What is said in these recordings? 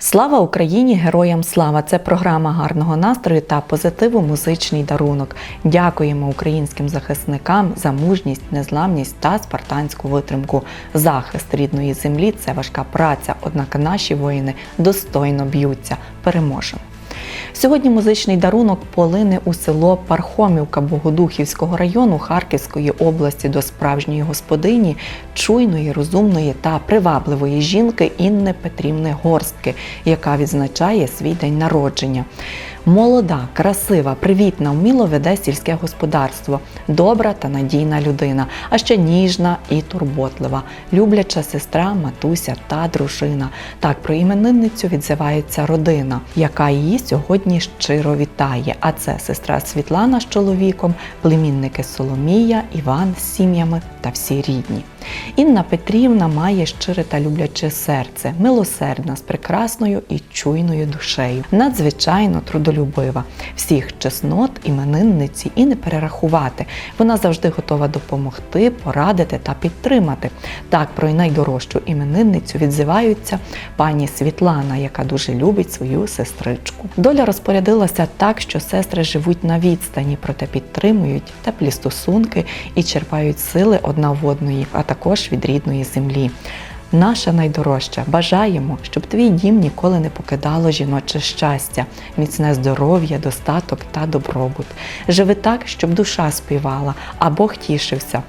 Слава Україні! Героям слава! Це програма гарного настрою та позитиву музичний дарунок. Дякуємо українським захисникам за мужність, незламність та спартанську витримку. Захист рідної землі це важка праця, однак наші воїни достойно б'ються. Переможемо! Сьогодні музичний дарунок полине у село Пархомівка Богодухівського району Харківської області до справжньої господині, чуйної, розумної та привабливої жінки Інни Петрівни Горстки, яка відзначає свій день народження. Молода, красива, привітна, вміло веде сільське господарство, добра та надійна людина, а ще ніжна і турботлива, любляча сестра, матуся та дружина. Так про іменинницю відзивається родина, яка її сьогодні щиро вітає. А це сестра Світлана з чоловіком, племінники Соломія, Іван з сім'ями та всі рідні. Інна Петрівна має щире та любляче серце, милосердна з прекрасною і чуйною душею, надзвичайно трудолюбива. Всіх чеснот іменинниці і не перерахувати. Вона завжди готова допомогти, порадити та підтримати. Так про найдорожчу іменинницю відзиваються пані Світлана, яка дуже любить свою сестричку. Доля розпорядилася так, що сестри живуть на відстані, проте підтримують теплі стосунки і черпають сили одна в одної, а також від рідної землі. Наша найдорожча, бажаємо, щоб твій дім ніколи не покидало жіноче щастя, міцне здоров'я, достаток та добробут. Живи так, щоб душа співала, а Бог тішився.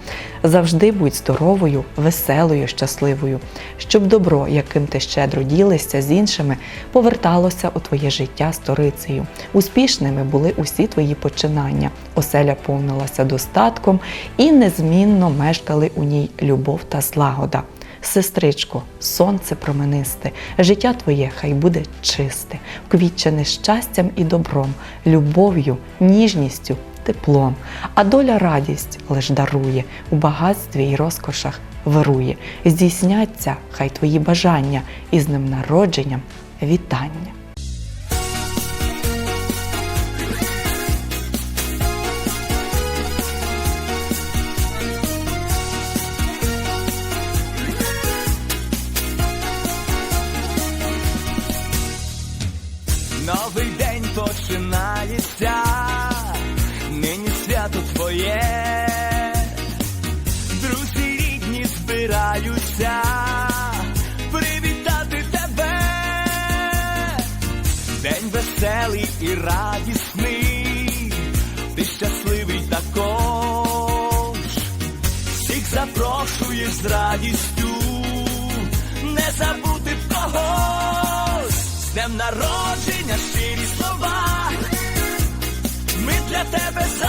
Завжди будь здоровою, веселою, щасливою, щоб добро, яким ти щедро ділишся з іншими, поверталося у твоє життя сторицею. Успішними були усі твої починання. Оселя повнилася достатком і незмінно мешкали у ній любов та злагода. Сестричко, сонце променисте, життя твоє хай буде чисте, вквітчене щастям і добром, любов'ю, ніжністю, теплом, а доля радість лиш дарує, у багатстві й розкошах вирує. Здійсняться хай твої бажання і з ним народженням вітання. Свято друзі рідні збираються, привітати тебе, день веселий і радісний, ти щасливий також, всіх запрошуєш з радістю, не забути б когось, з днем народження щирі слова, ми для тебе заспіваєм,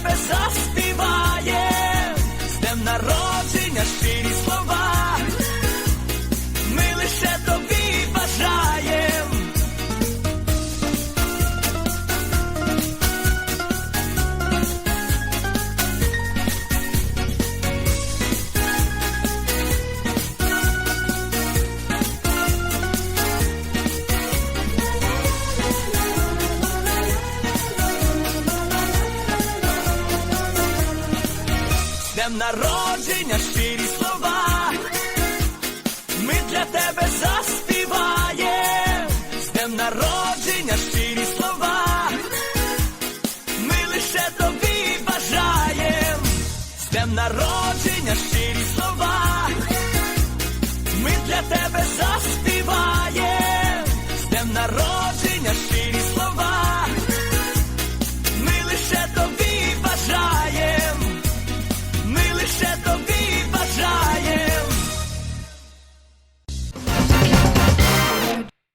тебе заспіваю. народження щирі слова. Ми для тебе зас.